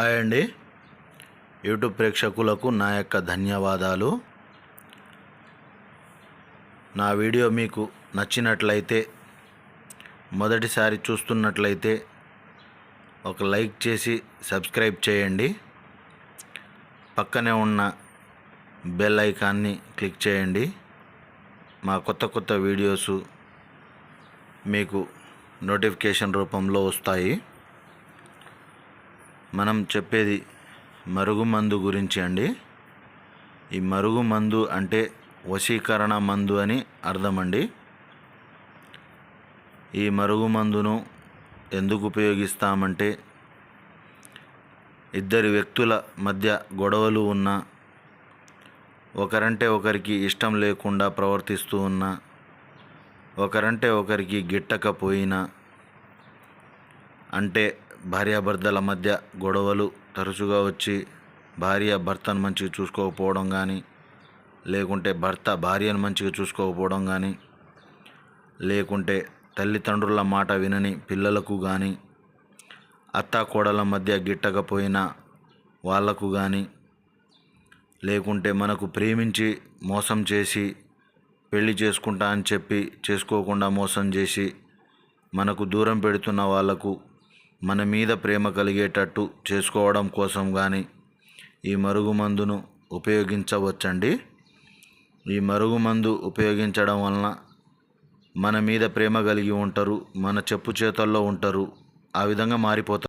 Hi అండి. YouTube ప్రేక్షకులకు నా యొక్క ధన్యవాదాలు. నా వీడియో మీకు నచ్చినట్లయితే మొదటిసారి చూస్తున్నట్లయితే ఒక లైక్ చేసి సబ్స్క్రైబ్ చేయండి. పక్కనే ఉన్న బెల్ ఐకాన్ని క్లిక్ చేయండి. మా కొత్త కొత్త వీడియోసు మీకు నోటిఫికేషన్ రూపంలో వస్తాయి. మనం చెప్పేది మరుగుమందు గురించి అండి. ఈ మరుగుమందు అంటే వశీకరణ మందు అని అర్థమండి ఈ మరుగుమందును ఎందుకు ఉపయోగిస్తామంటే ఇద్దరు వ్యక్తుల మధ్య గొడవలు ఉన్న ఒకరంటే ఒకరికి ఇష్టం లేకుండా ప్రవర్తిస్తూ ఉన్నా ఒకరంటే ఒకరికి గిట్టకపోయినా అంటే భార్యాభర్తల మధ్య గొడవలు తరచుగా వచ్చి భార్య భర్తను మంచిగా చూసుకోకపోవడం కానీ లేకుంటే భర్త భార్యను మంచిగా చూసుకోకపోవడం కానీ లేకుంటే తల్లిదండ్రుల మాట వినని పిల్లలకు కానీ అత్త కోడల మధ్య గిట్టకపోయినా వాళ్ళకు కానీ లేకుంటే మనకు ప్రేమించి మోసం చేసి పెళ్ళి చేసుకుంటా అని చెప్పి చేసుకోకుండా మోసం చేసి మనకు దూరం పెడుతున్న వాళ్ళకు మన మీద ప్రేమ కలిగేటట్టు చేసుకోవడం కోసం కానీ ఈ మరుగుమందును ఉపయోగించవచ్చండి. ఈ మరుగుమందు ఉపయోగించడం వలన మన మీద ప్రేమ కలిగి ఉంటారు మన చెప్పు చేతల్లో ఉంటారు ఆ విధంగా మారిపోతారు.